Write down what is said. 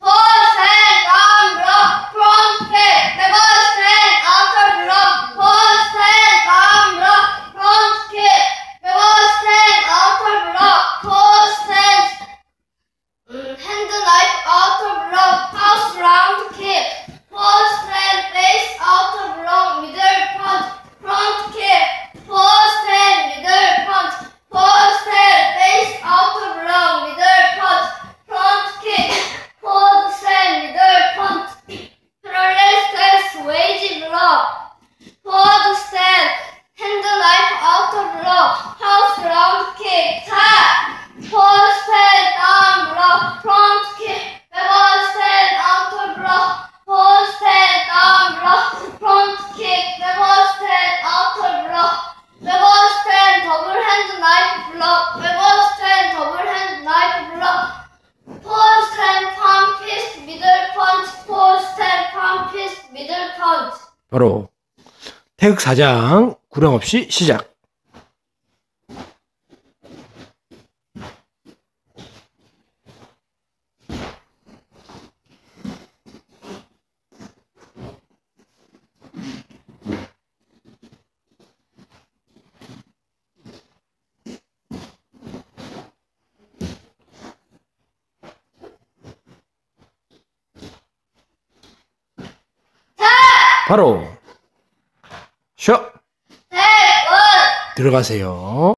Four. block, elbow strength, double hand, knife block, four strength, palm fist, middle punch, four strength, palm fist, middle punch. 바로 태극 사장 구령 없이 시작. 바로 쇼 네, 들어가세요.